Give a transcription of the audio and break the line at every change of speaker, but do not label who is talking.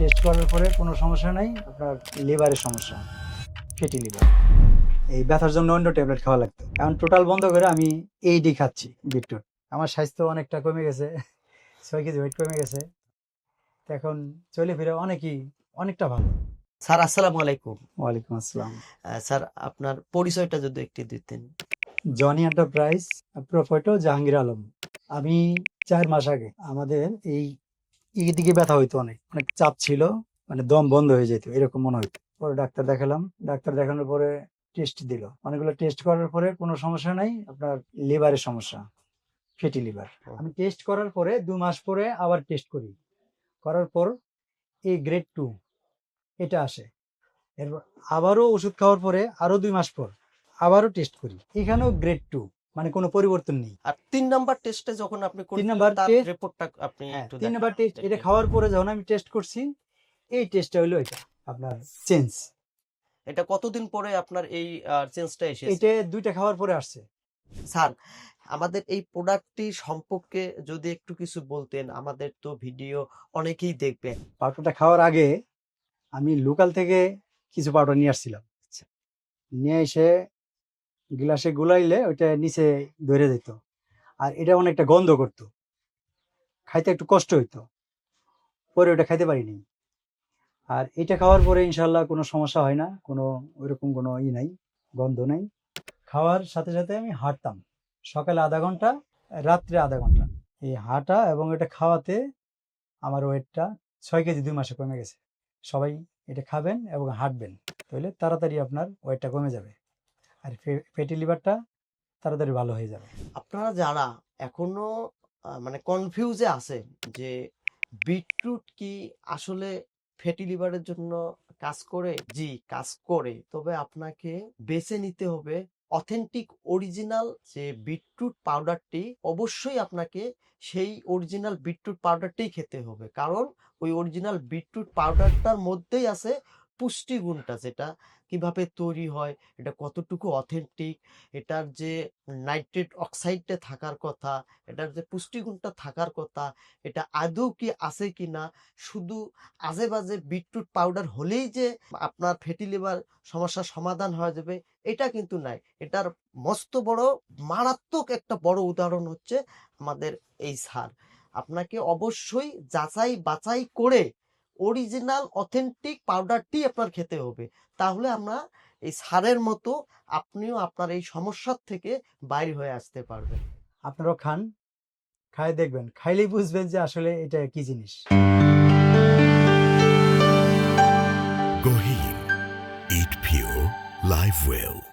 Test করার পরে কোনো সমস্যা নাই আপনার লিভারের সমস্যা ফেটি লিভার এই ব্যথার জন্য অন্য ট্যাবলেট খাওয়া লাগতো। এখন টোটাল বন্ধ করে আমি এইডি খাচ্ছি বিটরুট আমার স্বাস্থ্য অনেকটা কমে গেছে ছয় কেজি ওয়েট কমে গেছে। এখন চলে ফিরে অনেকই অনেকটা ভালো।
স্যার আসসালামু আলাইকুম।
ওয়ালাইকুম আসসালাম।
স্যার আপনার পরিচয়টা যদি একটু দিতেন।
জনি এন্টারপ্রাইজ প্রোফাইটো জাহাঙ্গীর আলম। আমি চার মাস আগে আমাদের এই দিকে ব্যথা হইতো অনেক। অনেক চাপ ছিল মানে দম বন্ধ হয়ে যেত এরকম মনে হইতো। পরে ডাক্তার দেখালাম ডাক্তার দেখানোর পরে টেস্ট দিল। অনেকগুলো টেস্ট করার পরে কোনো সমস্যা নাই আপনার লিভারের সমস্যা ফেটি লিভার আমি টেস্ট করার পরে দু মাস পরে আবার টেস্ট করি। করার পর এই গ্রেড টু এটা আসে। এরপর আবারও ওষুধ খাওয়ার পরে আরও দুই মাস পর আবারও টেস্ট করি। এখানেও গ্রেড টু মানে কোনো পরিবর্তন নেই।
আর তিন নাম্বার টেস্টে যখন আপনি করলেন,
নাম্বার
রিপোর্টটা আপনি
হ্যাঁ, তিন নাম্বার টেস্ট এটা খাওয়ার পরে যখন আমি টেস্ট করছি এই টেস্টটা হলো এটা আপনার চেঞ্জ
এটা কতদিন পরে আপনার এই চেঞ্জটা এসেছে?
এটা দুইটা খাওয়ার পরে আসছে।
স্যার আমাদের এই প্রোডাক্টটি সম্পর্কে যদি একটু কিছু বলতেন আমাদের তো ভিডিও অনেকেই দেখবেন।
পাউডারটা খাওয়ার আগে আমি লোকাল থেকে কিছু পাউডার নিয়ে আসছিলাম।
আচ্ছা।
নিয়ে এসে গ্লাসে গুলাইলে ওইটা নিচে ধরে যেত আর এটা অনেকটা গন্ধ করতো। খাইতে একটু কষ্ট হইতো। পরে ওটা খাইতে পারিনি আর এটা খাওয়ার পরে ইনশাল্লাহ কোনো সমস্যা হয় না। কোনো ওইরকম কোনো ই নাই, গন্ধ নাই। খাওয়ার সাথে সাথে আমি হাঁটতাম। সকালে আধা ঘণ্টা, রাত্রে আধা ঘণ্টা। এই হাঁটা এবং এটা খাওয়াতে আমার ওয়েটটা ছয় কেজি দুই মাসে কমে গেছে। সবাই এটা খাবেন এবং হাঁটবেন। তাহলে তাড়াতাড়ি আপনার ওয়েটটা কমে যাবে। আর ফ্যাটি লিভারটা তাড়াতাড়ি ভালো হয়ে যাবে।
আপনারা যারা এখনও মানে কনফিউজে আছেন যে বিটরুট কি আসলে ফ্যাটি লিভারের জন্য কাজ করে? জি, কাজ করে। তবে আপনাকে বেছে নিতে হবে অথেন্টিক অরিজিনাল যে বিটরুট পাউডারটি অবশ্যই আপনাকে সেই অরিজিনাল বিটরুট পাউডারটাই খেতে হবে। কারণ ওই অরিজিনাল বিটরুট পাউডারটার মধ্যেই আছে পুষ্টিগুণটা যেটা কীভাবে তৈরি হয়, এটা কতটুকু অথেন্টিক এটার যে নাইট্রেট অক্সাইডটা থাকার কথা, এটার যে পুষ্টিগুণটা থাকার কথা, এটা আদৌ কি আছে কি না শুধু আজে বাজে বিটরুট পাউডার হলেই যে আপনার ফ্যাটি লিভার সমস্যার সমাধান হয়ে যাবে, এটা কিন্তু নাই। এটার মস্ত বড়, মারাত্মক একটা বড় উদাহরণ হচ্ছে আমাদের এই সার। আপনাকে অবশ্যই যাচাই বাছাই করে অরিজিনাল অথেন্টিক পাউডারটি আপনার খেতে হবে তাহলে আমরা এই সারের মতো আপনিও আপনার এই সমস্যার থেকে বাইরে হয়ে আসতে পারবেন
আপনারাও খান খাই দেখবেন খাইলেই বুঝবেন যে আসলে এটা কি জিনিস.
Eat pure, live well.